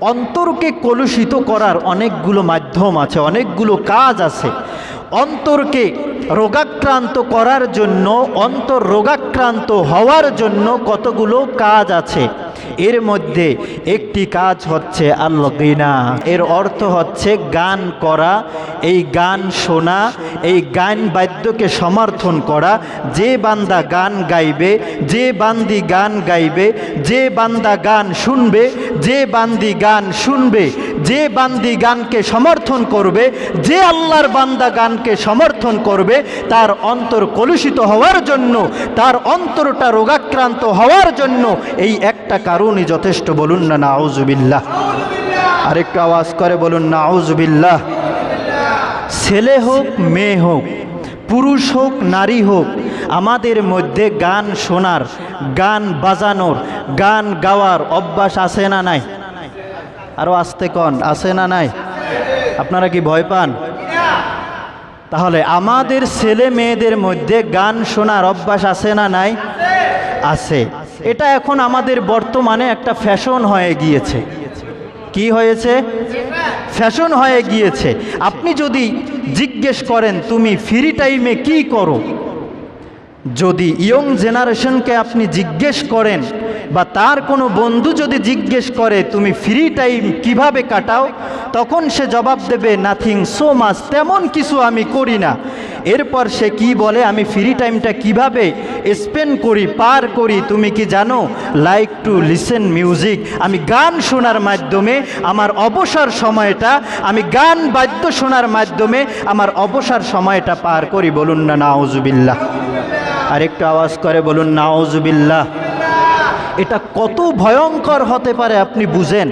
অন্তরকে কলুষিত করার অনেকগুলো মাধ্যম আছে, অনেকগুলো কাজ আছে। অন্তরকে রোগাক্রান্ত করার জন্য অন্তর রোগাক্রান্ত হওয়ার জন্য কতগুলো কাজ আছে? এর মধ্যে একটি কাজ হচ্ছে আল্লগিনা এর অর্থ হচ্ছে গান করা, এই গান শোনা, এই গান বাদ্যকে সমর্থন করা। যে বান্দা গান গাইবে, যে বান্দি গান গাইবে, যে বান্দা গান শুনবে, যে বান্দি গান শুনবে যে বান্দি গানকে সমর্থন করবে, যে আল্লাহর বান্দা গানকে সমর্থন করবে, তার অন্তর কলুষিত হওয়ার জন্য, তার অন্তরটা রোগাক্রান্ত হওয়ার জন্য এই একটা কারণই যথেষ্ট। বলুন না, নাউজুবিল্লাহ। আরেকটু আওয়াজ করে বলুন, নাউজুবিল্লাহ। ছেলে হোক, মেয়ে হোক, পুরুষ হোক, নারী হোক, আমাদের মধ্যে গান শোনার, গান বাজানোর, গান গাওয়ার অভ্যাস আছে না নাই? আরও আসতে কন, আছে না নাই? আপনারা কি ভয় পান? তাহলে আমাদের ছেলে মেয়েদের মধ্যে গান শোনার অভ্যাস আছে না নাই? আছে। এটা এখন আমাদের বর্তমানে একটা ফ্যাশন হয়ে গিয়েছে। কি হয়েছে? ফ্যাশন হয়ে গিয়েছে। আপনি যদি জিজ্ঞেস করেন, তুমি ফ্রি টাইমে কি করো? যদি ইয়ং জেনারেশনকে আপনি জিজ্ঞেস করেন বা তার কোনো বন্ধু যদি জিজ্ঞেস করে, তুমি ফ্রি টাইম কীভাবে কাটাও? তখন সে জবাব দেবে নাথিং সো মাচ তেমন কিছু আমি করি না। এরপর সে কি বলে, আমি ফ্রি টাইমটা কীভাবে স্পেন্ড করি, পার করি, তুমি কি জানো? লাইক টু লিসেন মিউজিক আমি গান শোনার মাধ্যমে আমার অবসর সময়টা, আমি গান বাদ্য শোনার মাধ্যমে আমার অবসর সময়টা পার করি। বলুন না, নাউজুবিল্লাহ। আরেকটু আওয়াজ করে বলুন নাওজুবিল্লাহ এটা কত ভয়ঙ্কর হতে পারে আপনি বুঝেন।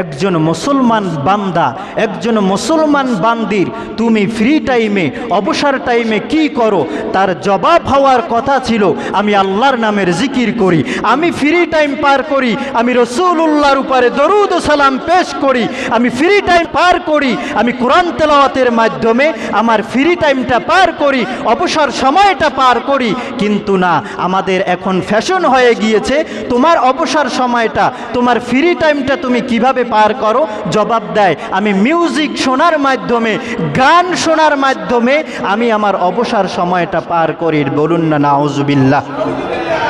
একজন মুসলমান বান্দা, একজন মুসলমান বান্দির, তুমি ফ্রি টাইমে অবসর টাইমে কি করো? তার জবাব হওয়ার কথা ছিল, আমি আল্লাহর নামের জিকির করি, আমি ফ্রি টাইম পার করি, আমি রসুল্লাহর উপরে দরুদ সালাম পেশ করি, আমি ফ্রি টাইম পার করি, আমি কোরআন তেলাওয়াতের মাধ্যমে আমার ফ্রি টাইমটা পার করি, অবসর সময়টা পার করি, কিন্তু না, আমাদের এখন ফ্যাশন হয়ে গিয়েছে, তোমার অবসর সময়টা, তোমার ফ্রি টাইমটা তুমি কীভাবে পার করো? জবাব দেয়, আমি মিউজিক শোনার মাধ্যমে, গান শোনার মাধ্যমে আমি আমার অবসর সময়টা পার করি। বলুন না, নাউজুবিল্লাহ।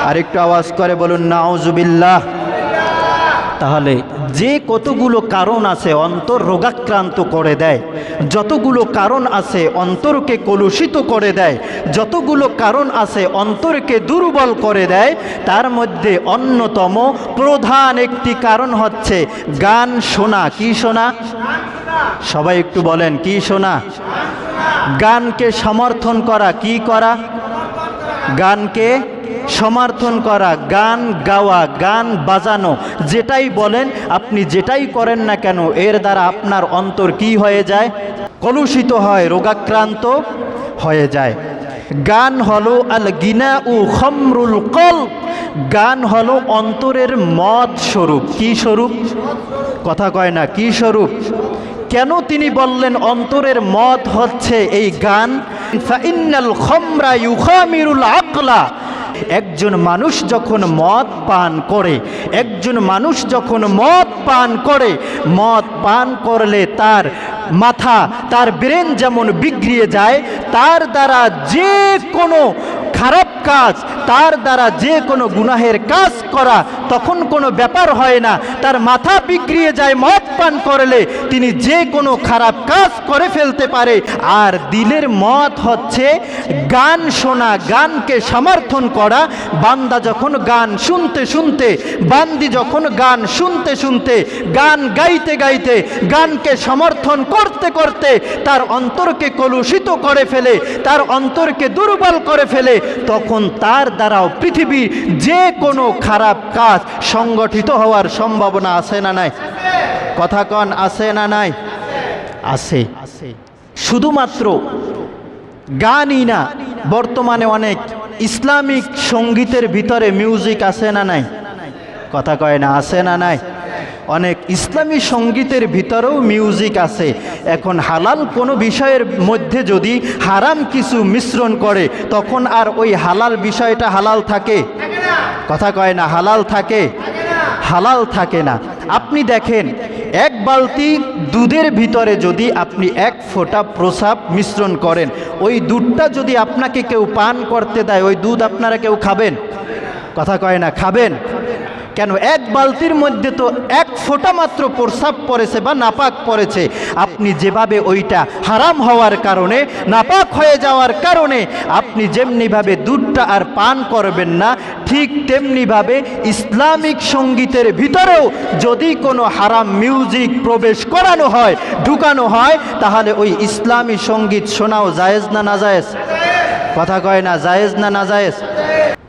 আরেকটু আওয়াজ করে বলুন, নাউজুবিল্লাহ। তাহলে যে কতগুলো কারণ আছে অন্তর রোগাক্রান্ত করে দেয়, যতগুলো কারণ আছে অন্তরকে কলুষিত করে দেয়, যতগুলো কারণ আছে অন্তরকে দুর্বল করে দেয়, তার মধ্যে অন্যতম প্রধান একটি কারণ হচ্ছে গান শোনা। কি শোনা? সবাই একটু বলেন, কি শোনা? গানকে সমর্থন করা, কি করা? গানকে সমর্থন করা, গান গাওয়া, গান বাজানো, যেটাই বলেন, আপনি যেটাই করেন না কেন, এর দ্বারা আপনার অন্তর কি হয়ে যায়? কলুষিত হয়, রোগাক্রান্ত হয়ে যায়। গান হলো আল গিনা উ খমরুল কল গান হলো অন্তরের মদ স্বরূপ। কি স্বরূপ? কথা কয় না, কি স্বরূপ? কেন তিনি বললেন অন্তরের মদ হচ্ছে এই গান? ফাইন্নাল খমরা ইউখামিরুল আকলা। একজন মানুষ যখন মদ পান করে, একজন মানুষ যখন মদ পান করে, মদ পান করলে তার মাথা, তার ব্রেন যেমন বিগড়িয়ে যায়, তার দ্বারা যে কোনো খারাপ কাজ, তার দ্বারা যে কোনো গুনাহের কাজ করা, তখন কোনো ব্যাপার হয় না। তার মাথা বিগড়িয়ে যায়, মদ পান করলে তিনি যে কোনো খারাপ কাজ করে ফেলতে পারে। আর দিলের মত হচ্ছে, গান শোনা, গানকে সমর্থন করা। বান্দা যখন গান শুনতে শুনতে, বান্দি যখন গান শুনতে শুনতে, গান গাইতে গাইতে, গানকে সমর্থন করতে করতে তার অন্তরকে কলুষিত করে ফেলে, তার অন্তরকে দুর্বল করে ফেলে তখন তার দ্বারাও পৃথিবীর যে কোনো খারাপ কাজ সংগঠিত হওয়ার সম্ভাবনা আছে না নাই? কথা কন, আছে না নাই? আছে। শুধুমাত্র গানই না, বর্তমানে অনেক ইসলামিক সঙ্গীতের ভিতরে মিউজিক আছে না নাই? কথা কয় না, আছে না নাই? অনেক ইসলামী সঙ্গীতের ভিতরেও মিউজিক আছে। এখন হালাল কোনো বিষয়ের মধ্যে যদি হারাম কিছু মিশ্রণ করে, তখন আর ওই হালাল বিষয়টা হালাল থাকে? কথা কয় না, হালাল থাকে? হালাল থাকে না। আপনি দেখেন, এক বালতি দুধের ভিতরে যদি আপনি এক ফোঁটা প্রসাব মিশ্রণ করেন, ওই দুধটা যদি আপনাকে কেউ পান করতে দেয়, ওই দুধ আপনারা কেউ খাবেন? কথা কয় না, খাবেন? কেন এক বালতির মধ্যে তো এক ফোঁটা মাত্র প্রসাব পড়েছে বা নাপাক পড়েছে। আপনি যেভাবে ওইটা হারাম হওয়ার কারণে, নাপাক হয়ে যাওয়ার কারণে আপনি যেমনিভাবে দুধটা আর পান করবেন না, ঠিক তেমনিভাবে ইসলামিক সঙ্গীতের ভিতরেও যদি কোনো হারাম মিউজিক প্রবেশ করানো হয়, ঢুকানো হয়, তাহলে ওই ইসলামী সংগীত শোনাও জায়েজ না না জায়েজ কথা কয় না, জায়েজ না না জায়েজ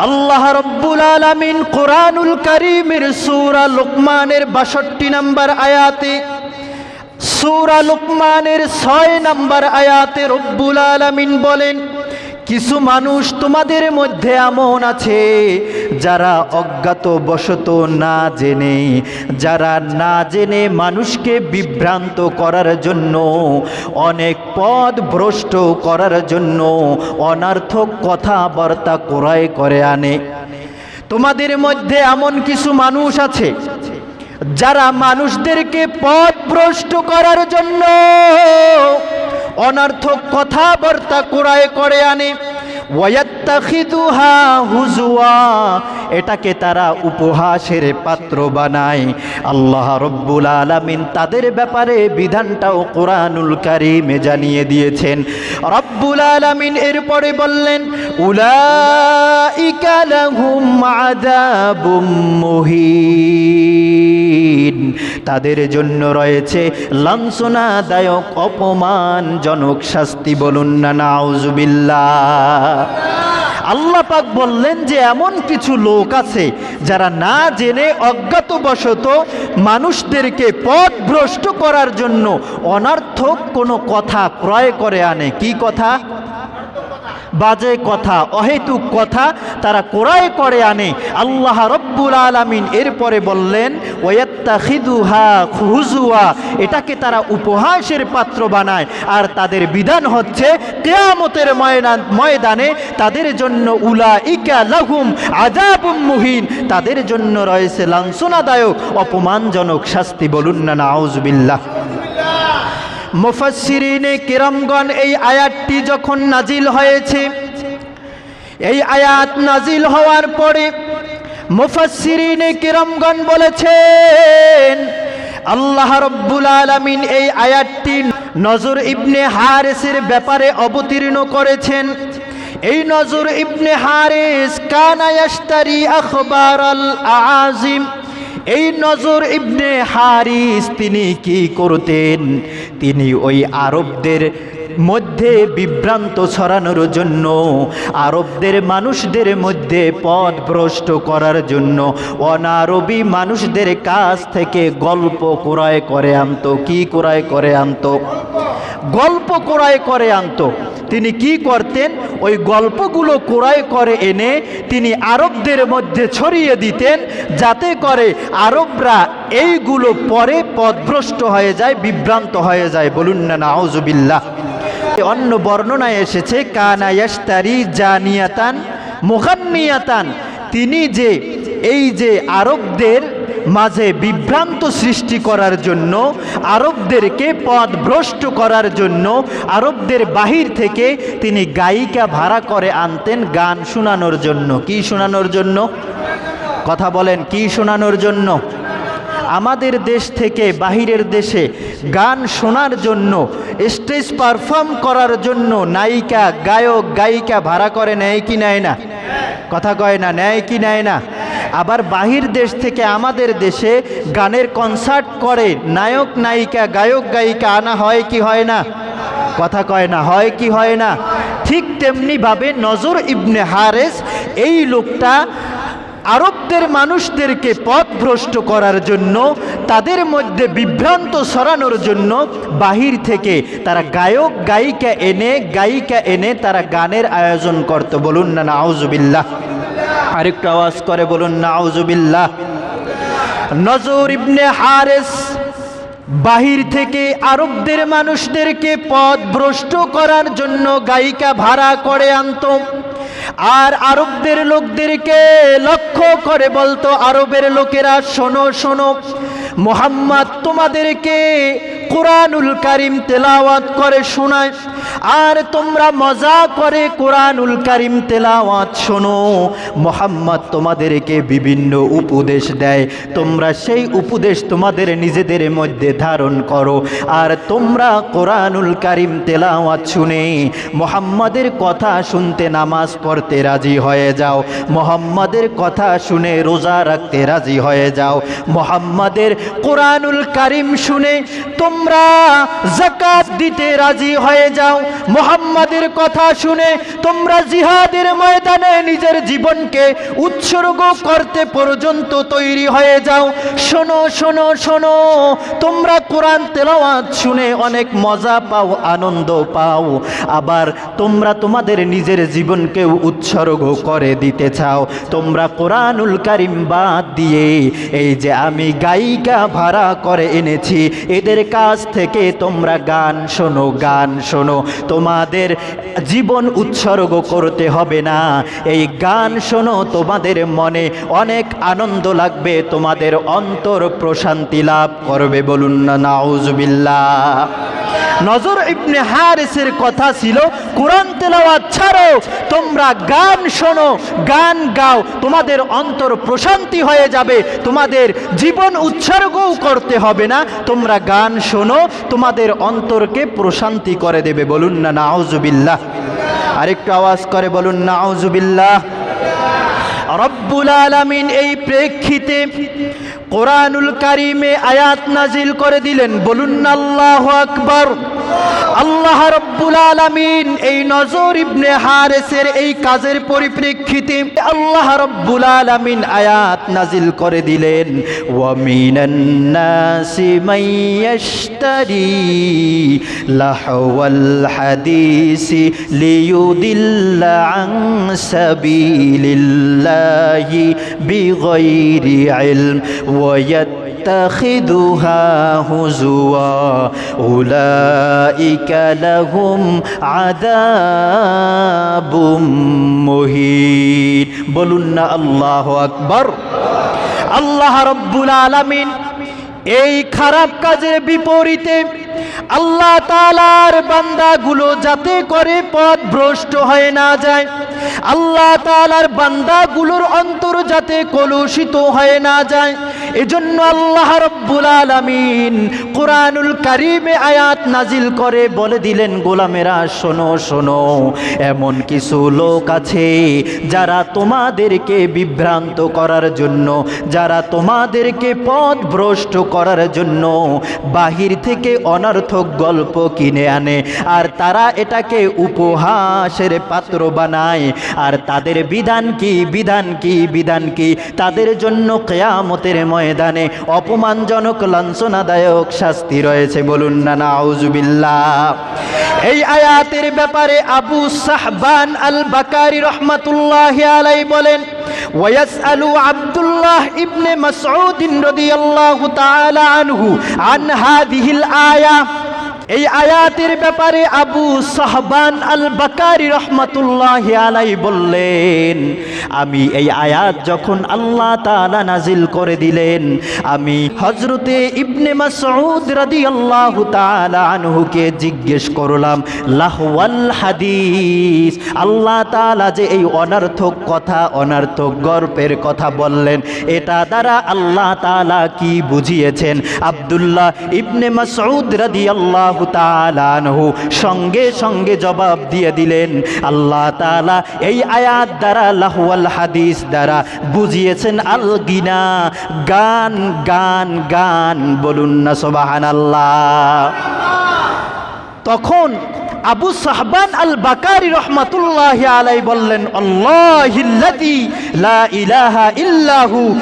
রব্বুল আলামিন কোরআনুল করিমের সূরা লুকমানের বাষট্টি নম্বর আয়াতে, সূরা লুকমানের ছয় নম্বর আয়াতে রব্বুল আলামিন বলেন কিছু মানুষ তোমাদের মধ্যে এমন আছে যারা অজ্ঞাত বশত না জেনে, যারা না জেনে মানুষকে বিভ্রান্ত করার জন্য, অনেক পদ ভ্রষ্ট করার জন্য অনার্থক কথাবার্তা ক্রয় করে আনে। তোমাদের মধ্যে এমন কিছু মানুষ আছে যারা মানুষদেরকে পথ ভ্রষ্ট করার জন্য অনর্থক কথাবার্তা কোরায় করে আনে। হুজুয়া, এটাকে তারা উপহাসের পাত্র বানায়। আল্লাহ রব্বুল আলামিন তাদের ব্যাপারে বিধানটাও কোরআনুল কারিমে জানিয়ে দিয়েছেন। রব্বুল আলামিন এরপরে বললেন তাদের জন্য রয়েছে লাঞ্ছনাদায়ক, অপমানজনক শাস্তি বলুন না, নাউজুবিল্লাহ। আল্লাহ পাক বললেন যে এমন কিছু লোক আছে যারা না জেনে অজ্ঞাতবশত মানুষদেরকে পথ ভ্রষ্ট করার জন্য অনার্থক কোনো কথা ক্রয় করে আনে। কি কথা? বাজে কথা, অহেতুক কথা তারা ক্রয় করে আনে। আল্লাহ রব্বুল আলামিন এরপরে বললেন ওয়াত্তাখিদুহা হুজুয়া। এটাকে তারা উপহাসের পাত্র বানায়। আর তাদের বিধান হচ্ছে, কেয়ামতের ময়দান ময়দানে তাদের জন্য উলা ইকা লাহুম আজাবুম মুহিন। তাদের জন্য রয়েছে লাঞ্ছনাদায়ক, অপমানজনক শাস্তি বলুন না, নাউজবিল্লাহ। মুফাসসিরিনে কিরামগণ এই আয়াতটি যখন নাজিল হয়েছে, এই আয়াত নাজিল হওয়ার পরে মুফাসসিরিনে কিরামগণ বলেছেন, আল্লাহ রব্বুল আলামিন এই আয়াতটি নজর ইবনে হারেসের ব্যাপারে অবতীর্ণ করেছেন। এই নজর ইবনে হারেস কানা ইয়াশতারি আখবার আল আজিম এই নজর ইবনে হারিস তিনি কি করতেন? তিনি ওই আরবদের মধ্যে বিভ্রান্ত ছড়ানোর জন্য, আরবদের মানুষদের মধ্যে পথ ভ্রষ্ট করার জন্য, অনারবি মানুষদের কাছ থেকে গল্প ক্রয় করে আনতো। কি ক্রয় করে আনতো? গল্প ক্রয় করে আনতো। তিনি কি করতেন? ওই গল্পগুলো ক্রয় করে এনে তিনি আরবদের মধ্যে ছড়িয়ে দিতেন, যাতে করে আরবরা এইগুলো পরে পদভ্রষ্ট হয়ে যায়, বিভ্রান্ত হয়ে যায়। বলুন না, নাউজুবিল্লাহ। অন্য বর্ণনায় এসেছে, কানা ইয়াস্তারি জানিয়াতান মুখান্নিয়াতান তিনি যে, এই যে আরবদের মাঝে বিভ্রান্ত সৃষ্টি করার জন্য, আরবদেরকে পথ ভ্রষ্ট করার জন্য, আরবদের বাহির থেকে তিনি গায়িকা ভাড়া করে আনতেন গান শোনানোর জন্য। কি শোনানোর জন্য? কথা বলেন, কি শোনানোর জন্য? আমাদের দেশ থেকে বাহিরের দেশে গান শোনার জন্য, স্টেজ পারফর্ম করার জন্য নায়িকা, গায়ক, গায়িকা ভাড়া করে নেয় কি নেয় না? কথা কয় না, নেয় কি নেয় না? আবার বাহির দেশ থেকে আমাদের দেশে গানের কনসার্ট করে নায়ক, নায়িকা, গায়ক, গায়িকা আনা হয় কি হয় না? কথা কয় না, হয় কি হয় না? ঠিক তেমনিভাবে নজর ইবনে হারেস এই লোকটা আরবদের মানুষদেরকে পথভ্রষ্ট করার জন্য, তাদের মধ্যে বিভ্রান্ত সরানোর জন্য বাহির থেকে তারা গায়ক, গায়িকা এনে গায়িকা এনে তারা গানের আয়োজন করত। বলুন না, নাউজুবিল্লাহ। আরেকটু আওয়াজ করে বলুন, নাউজুবিল্লাহ। নজর ইবনে হারেস, বাহির থেকে আরবদের মানুষদেরকে পথ ভ্রষ্ট করার জন্য গায়িকা ভাড়া করে আনতো। আর আরবদের লোকদেরকে লক্ষ্য করে বলতো, আরবের লোকেরা, শোনো শোনো, মোহাম্মদ তোমাদেরকে কোরআনুল কারিম তেলাওয়াত করে শোনায়। আর তোমরা মজা করে কোরআনুল কারিম তেলাওয়াত শোনো। মোহাম্মদ তোমাদেরকে বিভিন্ন উপদেশ দেয়। তোমরা সেই উপদেশ তোমাদের নিজেদের মধ্যে ধারণ করো। আর তোমরা কোরআনুল কারিম তেলাওয়াত শুনে মোহাম্মদের কথা শুনতে নামাজ পড়তে রাজি হয়ে যাও। মোহাম্মদের কথা শুনে রোজা রাখতে রাজি হয়ে যাও। মোহাম্মদের কোরআনুল কারিম শুনে তোমরা জাকাত দিতে রাজি হয়ে যাও। মোহাম্মদের কথা শুনে তোমরা জিহাদের ময়দানে নিজের জীবনকে উৎসর্গ করতে পর্যন্ত তৈরি হয়ে যাও। শোনো শোনো শোনো, তোমরা কোরআন তেলাওয়াত শুনে অনেক মজা পাও, আনন্দ পাও। আবার তোমরা তোমাদের নিজের জীবনকেও উৎসর্গ করে দিতে চাও। তোমরা কোরআনুল কারিম বাদ দিয়ে এই যে আমি গায়িকা ভাড়া করে এনেছি, এদের কাছ থেকে তোমরা গান শোনো গান শোনো। তোমাদের জীবন উৎসর্গ করতে হবে না। এই গান শোনো, তোমাদের মনে অনেক আনন্দ লাগবে, তোমাদের অন্তর প্রশান্তি লাভ করবে বলুন না, নাউজুবিল্লাহ। নজর ইবনে হারিসের কথা ছিল, কোরআন তেলাওয়াত ছাড়ো, তোমরা গান শোনো, গান গাও, তোমাদের অন্তর প্রশান্তি হয়ে যাবে, তোমাদের জীবন উৎসর্গও করতে হবে না, তোমরা গান শোনো, তোমাদের অন্তরকে প্রশান্তি করে দেবে বলুন না নাউজুবিল্লাহ। আরেকটু আওয়াজ করে বলুন নাউজুবিল্লাহ। রব্বুল আলামিন এই প্রেক্ষিতে কোরআনুল কারিমে আয়াত নাজিল করে দিলেন, বলুন আল্লাহ আকবর। আল্লাহ রব্বুল আলামিন এই নজর ইবনে হারেসের এই কাজের পরিপ্রেক্ষিতে আল্লাহ রব্বুল আলামিন আয়াত নাজিল করে দিলেন হাদিসি বিগাইরি ইলম ويتخذها هزوا أولئك لهم عذاب مهين বলুন না আল্লাহ আকবর আল্লাহ রব্বুল আলামিন এই খারাপ কাজের বিপরীতে আল্লাহ তালার বান্দাগুলো যাতে করে পথ ভ্রষ্ট হয়ে না যায়। আল্লাহ তালার বান্দাগুলোর অন্তর যাতে কলুষিত হয়ে না যায়। এজন্য আল্লাহ রব্বুল আলামিন কোরআনুল কারিমে আয়াত নাজিল করে বলে দিলেন, গোলামেরা, শোনো শোনো, এমন কিছু লোক আছে যারা তোমাদেরকে বিভ্রান্ত করার জন্য, যারা তোমাদেরকে পথ ভ্রষ্ট করার জন্য বাহির থেকে অনর্থক গল্প কিনে আনে, আর তারা এটাকে উপহাসের পাত্র বানায়, আর তাদের বিধান কি বিধান কি বিধান কি, তাদের জন্য কেয়ামতের ময়দানে অপমানজনক, লাঞ্ছনাদায়ক শাস্তি রয়েছে বলুন না নাউজুবিল্লাহ এই আয়াতের ব্যাপারে আবু সাহবান আল বাকারি রহমাতুল্লাহ আলাই বলেন ويسأل عبد الله ابن مسعود رضي الله تعالى عنه عن هذه الآية এই আয়াতের ব্যাপারে আবু সাহবান আল বাকারি রহমাতুল্লাহ আলাই বললেন আমি এই আয়াত যখন আল্লাহ তাআলা নাজিল করে দিলেন, আমি হজরতে ইবনে মাসউদ তাআলা আনহুকে জিজ্ঞেস করলাম, লাহওয়াল হাদিস? আল্লাহ তাআলা যে এই অনর্থক কথা, অনর্থক গর্বের কথা বললেন, এটা দ্বারা আল্লাহ তালা কি বুঝিয়েছেন? আব্দুল্লাহ ইবনে মাসউদ রাদিয়াল্লাহু তাআলা আনহু সঙ্গে সঙ্গে জবাব দিয়ে দিলেন, আল্লাহ তাআলা এই আয়াত দ্বারা লাহওয়াল হাদিস দ্বারা বুঝিয়েছেন আল গিনা গান গান গান বলুন না সুবহানাল্লাহ। তখন আবু সাহবান আল বাকারি রহমাতুল্লাহ আলাই বললেন লা ইলাহা ইল্লাহু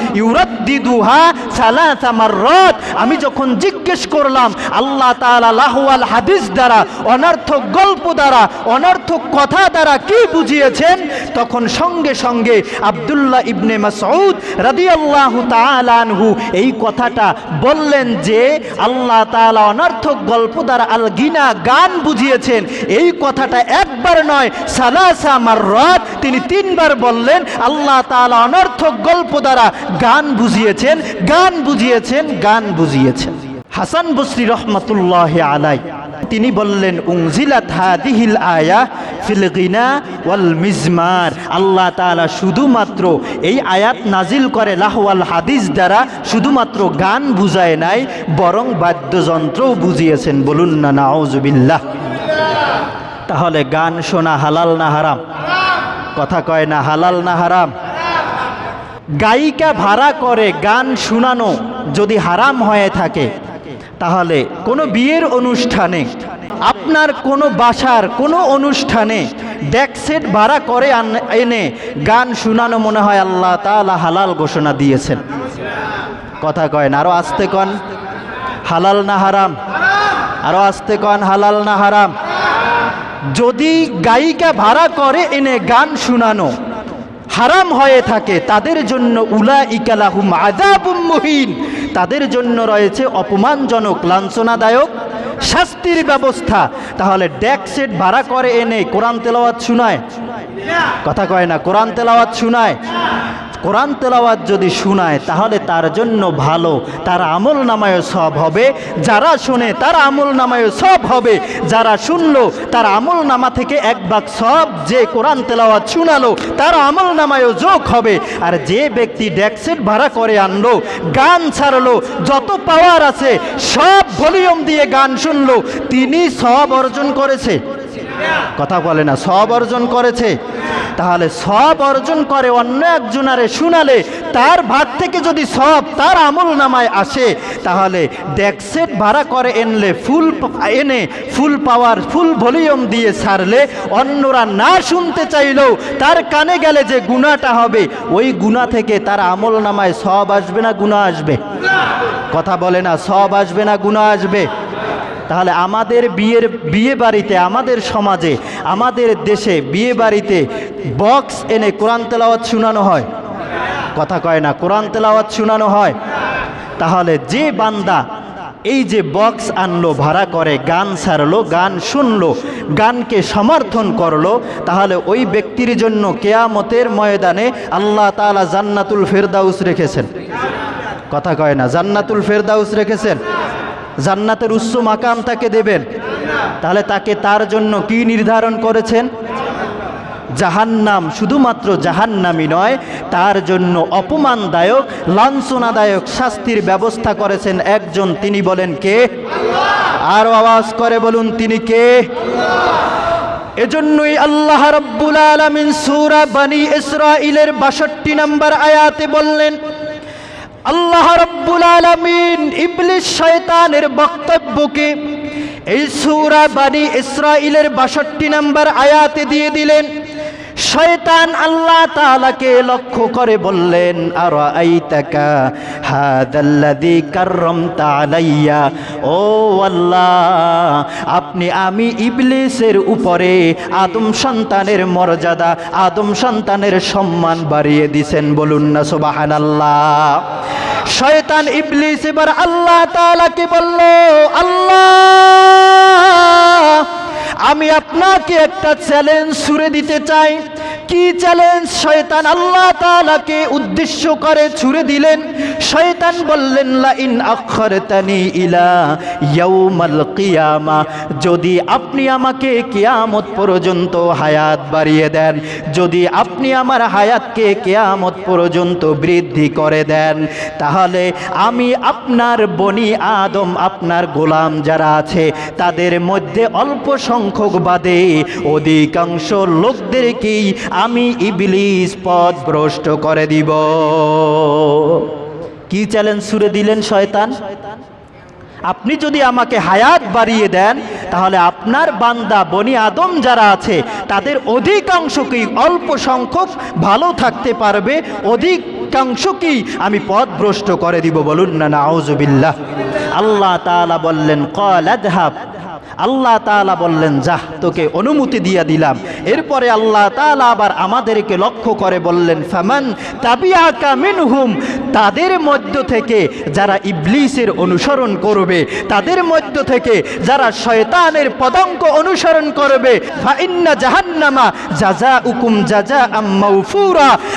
আমি যখন জিজ্ঞেস করলাম, আল্লাহ তাআলা হাদিস দ্বারা, অনর্থক গল্প দ্বারা, অনর্থক কথা দ্বারা কি বুঝিয়েছেন? তখন সঙ্গে সঙ্গে আব্দুল্লাহ ইবনে মাসউদ রাদিয়াল্লাহু তাআলা আনহু এই কথাটা বললেন যে, আল্লাহ তাআলা অনর্থক গল্প দ্বারা আল গিনা গান বুঝিয়েছেন। এই কথাটা একবার নয়, সালাসা মাররাত তিনি তিনবার বললেন, আল্লাহ তালা অনর্থক গল্প দ্বারা গান বুঝিয়েছেন গান বুঝিয়েছেন গান বুঝিয়েছেন। হাসান বসরি রহমতুল্লাহ আলাই তিনি বললেন উংজিলাত হাদিহিল আয়া ফিল গিনা ওয়াল মিজমার। আল্লাহ তালা শুধুমাত্র এই আয়াত নাজিল করে লাহওয়াল হাদিস দ্বারা শুধুমাত্র গান বুঝায় নাই, বরং বাদ্যযন্ত্রও বুঝিয়েছেন। বলুন না, নাউজুবিল্লাহ। তাহলে গান শোনা হালাল না হারাম? কথা কয় না, হালাল না হারাম? গায়িকা ভাড়া করে গান শোনানো যদি হারাম হয়ে থাকে, তাহলে কোনো বিয়ের অনুষ্ঠানে, আপনার কোনো বাসার কোনো অনুষ্ঠানে ডেকসেট ভাড়া করে এনে গান শোনানো মনে হয় আল্লাহ তালা হালাল ঘোষণা দিয়েছেন। কথা কয় না, আরও আসতে কন। হালাল না হারাম? আরও আসতে কন, হালাল না হারাম? যদি গায়িকা ভাড়া করে এনে গান শোনানো, হারাম হয়ে থাকে, তাদের জন্য উলা ইকালাহুম আজাবুম মুহিন। তাদের জন্য রয়েছে অপমানজনক, লাঞ্ছনাদায়ক শাস্তির ব্যবস্থা। তাহলে ডেক সেট ভাড়া করে এনে কোরআন তেলাওয়াত শুনায়। কথা কয় না, কোরআন তেলাওয়াত শুনায়। কোরআন তেলাওয়াত যদি শোনায়, তাহলে তার জন্য ভালো। তার আমল নামায় সব হবে। যারা শুনে, তার আমল নামায় সব হবে। যারা শুনলো, তার আমল নামা থেকে এক ভাগ সব যে কোরআন তেলাওয়াত শুনালো, তার আমল নামায়ও যোগ হবে। আর যে ব্যক্তি ডেকসেট ভাড়া করে আনলো, গান ছাড়লো, যত পাওয়ার আছে, সব ভলিউম দিয়ে গান শুনলো, তিনি সব অর্জন করেছে। কথা বলে না, সব অর্জন করেছে। তাহলে সব অর্জন করে অন্য একজনারে শুনালে তার ভাগ থেকে যদি সব তার আমল নামায় আসে, তাহলে ডেকসেট ভাড়া করে এনলে ফুল এনে ফুল পাওয়ার, ফুল ভলিউম দিয়ে সারলে অন্যরা না শুনতে চাইলেও তার কানে গেলে যে গুণাটা হবে, ওই গুণা থেকে তার আমল নামায় সব আসবে না, গুণা আসবে। কথা বলে না, সব আসবে না, গুণা আসবে। তাহলে আমাদের বিয়ের, বিয়ে বাড়িতে আমাদের সমাজে, আমাদের দেশে বিয়ে বাড়িতে বক্স এনে কোরআন তেলাওয়াত শোনানো হয়। কথা কয় না, কোরআন তেলাওয়াত শোনানো হয়। তাহলে যে বান্দা এই যে বক্স আনলো, ভাড়া করে, গান ছাড়লো গান শুনলো, গানকে সমর্থন করল, তাহলে ওই ব্যক্তির জন্য কেয়ামতের ময়দানে আল্লাহ তাআলা জান্নাতুল ফেরদাউস রেখেছেন। কথা কয় না, জান্নাতুল ফেরদাউস রেখেছেন? জান্নাতের উচ্চ মাকাম তাকে দেবেন। তাহলে তাকে তার জন্য কি নির্ধারণ করেছেন? জাহান্নাম শুধুমাত্র জাহান্নামই নয় তার জন্য অপমানদায়ক লাঞ্ছনাদায়ক শাস্তির ব্যবস্থা করেছেন একজন। তিনি বলেন কে? আর আওয়াজ করে বলুন তিনি কে? এজন্যই আল্লাহ রব্বুল আলামিন সূরা বানি ইসরাইলের 62 নম্বর আয়াতে বললেন আল্লাহ রব্বুল আলামিন ইবলিস শয়তানের বক্তব্যকে এই সূরা বানি ইসরাইলের 62 নম্বর আয়াতে দিয়ে দিলেন। শয়তান আল্লাহ তাআলাকে লক্ষ্য করে বললেন আর আইতাকা হাদাল্লাযী কাররামতা আলাইয়া? ও আল্লাহ, আপনি আমি ইবলিসের উপরে আদম সন্তানের মর্যাদা, আদম সন্তানের সম্মান বাড়িয়ে দিছেন, বলুন না সুবহানাল্লাহ। শয়তান ইবলিস এবার আল্লাহ তাআলাকে বলল, আল্লাহ আমি আপনাকে একটা চ্যালেঞ্জ ছুড়ে দিতে চাই। কি চ্যালেঞ্জ শয়তান আল্লাহ তাআলাকে উদ্দেশ্য করে ছুড়ে দিলেন। শয়তান বললেন লা ইন আখরতানি ইলা ইয়াউমাল কিয়ামা। যদি আপনি আমাকে কিয়ামত পর্যন্ত হায়াত বাড়িয়ে দেন, যদি আপনি আমার হায়াতকে কিয়ামত পর্যন্ত বৃদ্ধি করে দেন, তাহলে আমি আপনার বনি আদম, আপনার গোলাম যারা আছে, তাদের মধ্যে অল্প সংখ্যক বাদে অধিকাংশ লোকদেরকেই আমি ইবলিস পথ ভ্রষ্ট করে দিব। কি চ্যালেঞ্জ সুরে দিলেন শয়তান? আপনি যদি আমাকে হায়াত বাড়িয়ে দেন, তাহলে আপনার বান্দা বনি আদম যারা আছে, তাদের অধিকাংশকেই অল্প সংখ্যক ভালো থাকতে পারবে, অধিকাংশকেই আমি পথভ্রষ্ট করে দিব বলুন না, নাউজুবিল্লাহ। আল্লাহ তাআলা বললেন, কল আদহাব আল্লাহ তালা বললেন, যাহ, তোকে অনুমতি দিয়া দিলাম। এরপরে আল্লাহ তালা আবার আমাদেরকে লক্ষ্য করে বললেন, ফামান তাবিয়াকা মিনহুম তাদের মধ্য থেকে যারা ইবলিসের অনুসরণ করবে, তাদের মধ্য থেকে যারা শয়তানের পদঙ্ক অনুসরণ করবে, ফাইন্না জাহান্নামা উকুম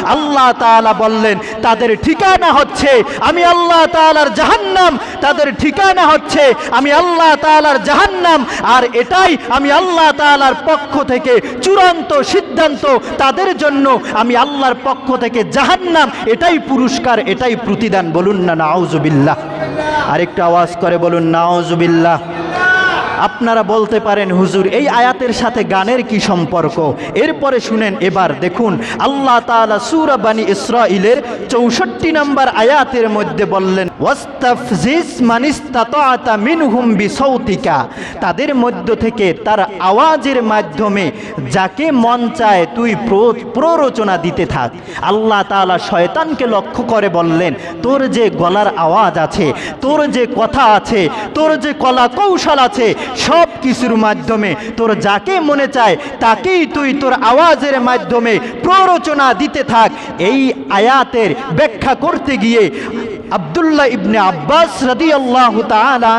আল্লাহ তাআলা বললেন, তাদের ঠিকানা হচ্ছে, আমি আল্লাহ তাআলার জাহান্নাম, তাদের ঠিকানা হচ্ছে, আমি আল্লাহ তাআলার জাহান্নাম, আর এটাই আমি আল্লাহ তাআলার পক্ষ থেকে চূড়ান্ত সিদ্ধান্ত, তাদের জন্য আমি আল্লাহর পক্ষ থেকে জাহান্নাম, এটাই পুরস্কার, এটাই প্রতিদান বলুন না নাউজুবিল্লাহ। আরেকটা আওয়াজ করে বলুন নাউজুবিল্লাহ। আপনারা বলতে পারেন, হুজুর, এই আয়াতের সাথে গানের কি সম্পর্ক? এরপরে শুনেন, এবার দেখুন, আল্লাহ তাআলা সূরা বানি ইসরাইলের চৌষট্টি নম্বর আয়াতের মধ্যে বললেন তাদের মধ্য থেকে তার আওয়াজের মাধ্যমে যাকে মন চায়, তুই প্র- প্ররোচনা দিতে থাক। আল্লাহ তাআলা শয়তানকে লক্ষ্য করে বললেন, তোর যে গলার আওয়াজ আছে, তোর যে কথা আছে, তোর যে কলা কৌশল আছে সব কিছুর মাধ্যমে তোর যাকে মনে চায় তাকেই তুই তোর আওয়াজের মাধ্যমে প্ররোচনা দিতে থাক। এই আয়াতের ব্যাখ্যা করতে গিয়ে আবদুল্লাহ ইবনে আব্বাস রাদি আল্লাহ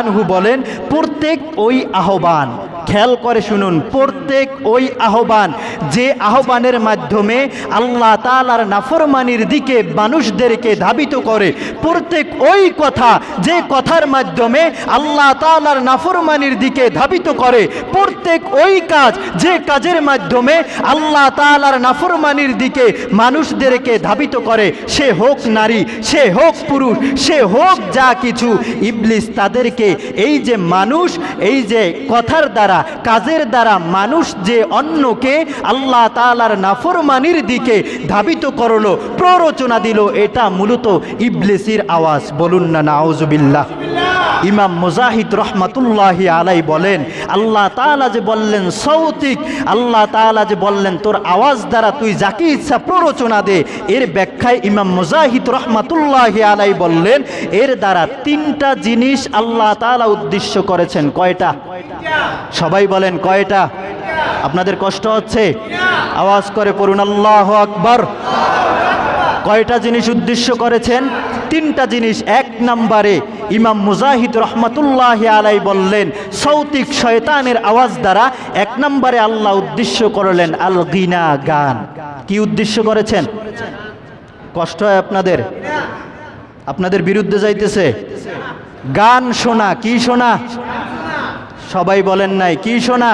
আনহু বলেন, প্রত্যেক ওই আহ্বান খেয়াল করে শুনুন, প্রত্যেক ওই আহ্বান, যে আহ্বানের মাধ্যমে আল্লাহ তালার নাফরমানির দিকে মানুষদেরকে ধাবিত করে, প্রত্যেক ওই কথা, যে কথার মাধ্যমে আল্লাহ তালার নাফরমানির দিকে ধাবিত করে, প্রত্যেক ওই কাজ, যে কাজের মাধ্যমে আল্লাহ তালার নাফরমানির দিকে মানুষদেরকে ধাবিত করে, সে হোক নারী, সে হোক পুরুষ, সে হোক যা কিছু, ইবলিস তাদেরকে এই যে মানুষ, এই যে কথার দ্বারা কাজের দ্বারা মানুষ যে অন্যকে আল্লাহ তালার নাফরমানির দিকে ধাবিত করল, প্ররোচনা দিল, এটা মূলত ইবলেসির আওয়াজ। বলুন না, নাউজুবিল্লাহ। ইমাম মুজাহিদ রহমাতুল্লাহি আলাই বলেন, আল্লাহ তাআলা যে বললেন সৌতিক, আল্লাহ তাআলা যে বললেন তোর আওয়াজ দ্বারা তুই যাকে ইচ্ছা প্ররোচনা দে, এর ব্যাখ্যায় ইমাম মুজাহিদ রহমাতুল্লাহি আলাই বললেন, এর দ্বারা তিনটা জিনিস আল্লাহ তাআলা উদ্দেশ্য করেছেন। কয়টা? সবাই বলেন কয়টা? আপনাদের কষ্ট হচ্ছে? আওয়াজ করে পড়ুন, আল্লাহ আকবর। কয়টা জিনিস উদ্দেশ্য করেছেন? তিনটা জিনিস। এক নম্বরে ইমাম মুজাহিদ রহমতুল্লাহ আলাই বললেন, সৌতিক শয়তানের আওয়াজ দ্বারা এক নম্বরে আল্লাহ উদ্দেশ্য করলেন আল গিনা গান। কি উদ্দেশ্য করেছেন? কষ্ট হয় আপনাদের? আপনাদের বিরুদ্ধে যাইতেছে। গান শোনা, কি শোনা? সবাই বলেন নাই, কি শোনা?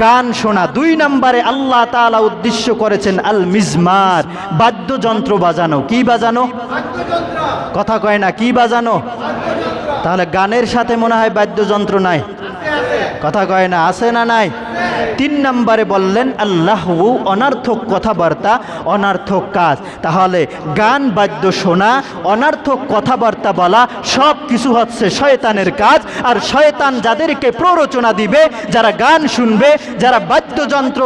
গান শোনা। দুই নম্বরে আল্লাহ তালা উদ্দেশ্য করেছেন আল মিজমার বাদ্যযন্ত্র বাজানো। কি বাজানো? কথা কয় না, কি বাজানো? তাহলে গানের সাথে মনে হয় বাদ্যযন্ত্র নাই। কথা কয় না, আছে না নাই? তিন নম্বরে বললেন, আল্লাহ অনার্থক কথাবার্তা, অনার্থক কাজ। তাহলে গান, বাদ্য, শোনা, অনার্থক কথাবার্তা বলা, সব কিছু হচ্ছে শয়তানের কাজ। আর শয়তান যাদেরকে প্ররোচনা দিবে, যারা গান শুনবে, যারা বাদ্যযন্ত্র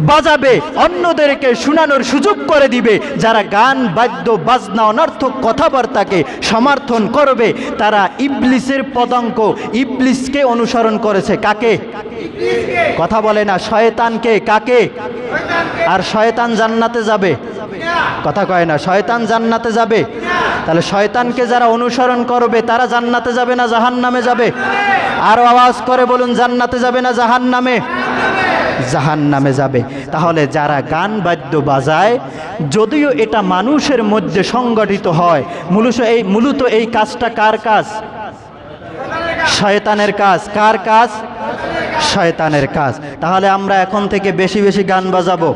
বাজাবে, অন্যদেরকে শোনানোর সুযোগ করে দিবে। যারা গান, বাদ্য, বাজনা, অনর্থক কথাবার্তাকে সমর্থন করবে, তারা ইবলিসের পদাঙ্ক, ইবলিসকে অনুসরণ করেছে। কাকে? কথা বলে না, শয়তানকে। কাকে? আর শয়তান জান্নাতে যাবে? কথা কয় না, শয়তান জান্নাতে যাবে? তাহলে শয়তানকে যারা অনুসরণ করবে, তারা জান্নাতে যাবে না জাহান নামে যাবে? আরও আওয়াজ করে বলুন, জান্নাতে যাবে না জাহান নামে জাহান নামে যাবে। তাহলে যারা গান বাদ্য বাজায়, যদিও এটা মানুষের মধ্যে সংগঠিত হয়, মূলত এই মূলত এই কাজটা কার কাজ? শয়তানের কাজ। কার কাজ? শয়তানের কাজ। তাহলে আমরা এখন থেকে বেশি বেশি গান বাজাবো।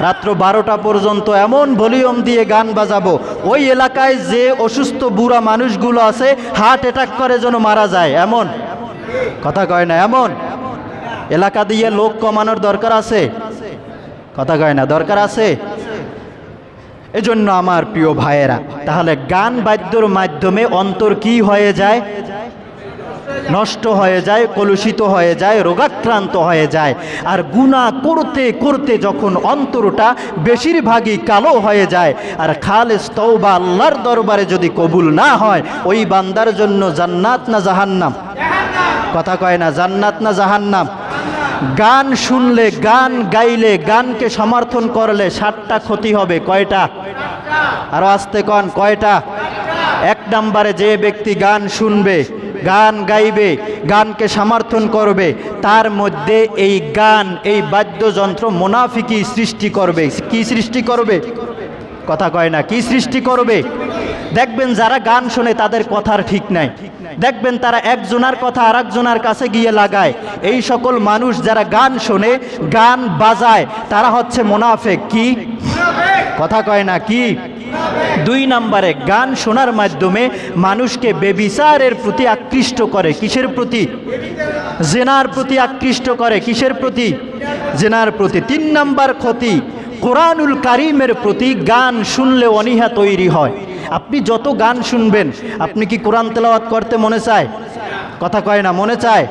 রাত্র বারোটা পর্যন্ত এমন ভলিউম দিয়ে গান বাজাবো। ওই এলাকায় যে অসুস্থ বুড়া মানুষগুলো আছে, হার্ট অ্যাটাক করে যেন মারা যায়। এমন? কথা কয় না, এমন? এলাকা দিয়ে লোক কমানোর দরকার আছে? কথা কয় না, দরকার আছে? এজন্য আমার প্রিয় ভাইয়েরা, তাহলে গান বাদ্যর মাধ্যমে অন্তর কি হয়ে যায়? নষ্ট হয়ে যায়, কলুষিত হয়ে যায়, রোগাক্রান্ত হয়ে যায়। আর গুণা করতে করতে যখন অন্তরটা বেশিরভাগই কালো হয়ে যায়, আর খালেস তওবা আল্লাহর দরবারে যদি কবুল না হয়, ওই বান্দার জন্য জান্নাত না জাহান্নাম? কথা কয় না, জান্নাত না জাহান্নাম? গান শুনলে, গান গাইলে, গানকে সমর্থন করলে সাতটা ক্ষতি হবে। কয়টা? আরও আসতে কন, কয়টা? এক নম্বরে যে ব্যক্তি গান শুনবে, গান গাইবে, গানকে সমর্থন করবে, তার মধ্যে এই গান, এই বাদ্যযন্ত্র মোনাফিকি সৃষ্টি করবে। কি সৃষ্টি করবে? কথা কয় না, কি সৃষ্টি করবে? দেখবেন যারা গান শোনে তাদের কথার ঠিক নাই। দেখবেন তারা একজনার কথা আর একজনার কাছে গিয়ে লাগায়। এই সকল মানুষ যারা গান শোনে, গান বাজায়, তারা হচ্ছে মোনাফেক। কি? কথা কয় না, কি? দুই নম্বরে, গান শোনার মাধ্যমে মানুষকে বেবিচারের প্রতি আকৃষ্ট করে। কিসের প্রতি? জেনার প্রতি আকৃষ্ট করে। কিসের প্রতি? জেনার প্রতি। তিন নম্বর ক্ষতি, কোরআনুল কারিমের প্রতি গান শুনলে অনীহা তৈরি হয়। আপনি যত গান শুনবেন, আপনি কি কোরআন তেলাওয়াত করতে মনে চায়? কথা কয় না, মনে চায়?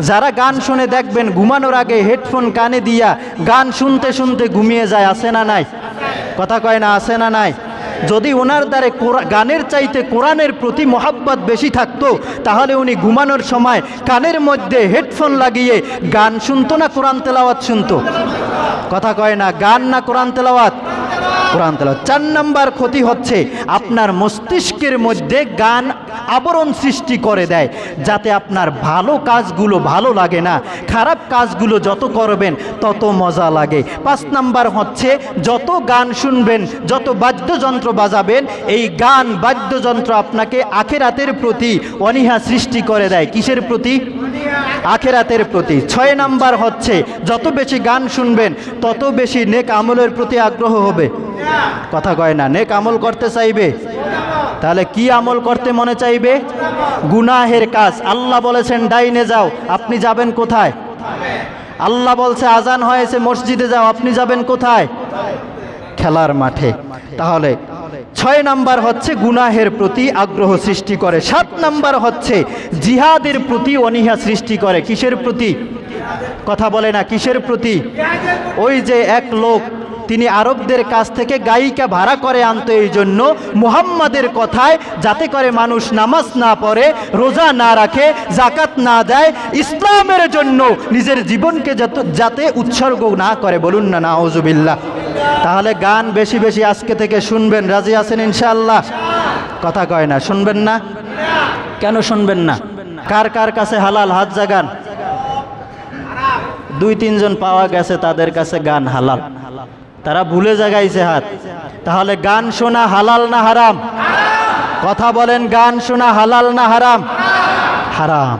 যারা গান শুনে দেখবেন, ঘুমানোর আগে হেডফোন কানে দিয়া গান শুনতে শুনতে ঘুমিয়ে যায় আসে না নাই? কথা কয় না আসে না নাই? যদি ওনার দ্বারে গানের চাইতে কোরআনের প্রতি মোহাব্বত বেশি থাকতো, তাহলে উনি ঘুমানোর সময় কানের মধ্যে হেডফোন লাগিয়ে গান শুনতো না কোরআন তেলাওয়াত শুনতো? কথা কয় না, গান না কোরআন তেলাওয়াত? কোরআন তেলাওয়াত। চার নাম্বার ক্ষতি হচ্ছে আপনার মস্তিষ্কের মধ্যে গান আবরণ সৃষ্টি করে দেয়, যাতে আপনার ভালো কাজগুলো ভালো লাগে না। খারাপ কাজগুলো যত করবেন, তত মজা লাগে। পাঁচ নাম্বার হচ্ছে, যত গান শুনবেন, যত বাদ্যযন্ত্র বাজাবেন, এই গান, বাদ্যযন্ত্র আপনাকে আখেরাতের প্রতি অনীহা সৃষ্টি করে দেয়। কিসের প্রতি? আখেরাতের প্রতি। ছয় নাম্বার হচ্ছে, যত বেশি গান শুনবেন, তত বেশি নেক আমলের প্রতি আগ্রহ হবে। কথা কয় না, নেক আমল করতে চাইবে। তাহলে কি আমল করতে মনে চাইবে? গুনাহের কাজ। আল্লাহ বলেছেন, ডাইনে যাও, আপনি যাবেন কোথায়? আল্লাহ বলছে, আজান হয়েছে, মসজিদে যাও, আপনি যাবেন কোথায়? খেলার মাঠে। তাহলে ছয় নাম্বার হচ্ছে, গুনাহের প্রতি আগ্রহ সৃষ্টি করে। সাত নাম্বার হচ্ছে, জিহাদের প্রতি অনীহা সৃষ্টি করে। কিসের প্রতি? কথা বলে না, কিসের প্রতি? ওই যে এক লোক তিনি আরবদের কাছ থেকে গায়িকা ভাড়া করে আনতো এই জন্য মুহাম্মাদের কথায় যাতে করে মানুষ নামাজ না পড়ে, রোজা না রাখে জাকাত না দেয়, ইসলামের জন্য নিজের জীবনকে যাতে- যাতে উৎসর্গ না করে। বলুন না, নাউজুবিল্লাহ। তাহলে গান বেশি বেশি আজকে থেকে শুনবেন, রাজি আছেন ইনশাআল্লাহ? কথা কয় না, শুনবেন না? কেন শুনবেন না? কার কার কাছে হালাল হাত জাগান? দুই, তিনজন পাওয়া গেছে তাদের কাছে গান হালাল। তারা ভুলে জাগাইছে হাত। তাহলে গান শোনা হালাল না হারাম? কথা বলেন, গান শোনা হালাল না হারাম? হারাম।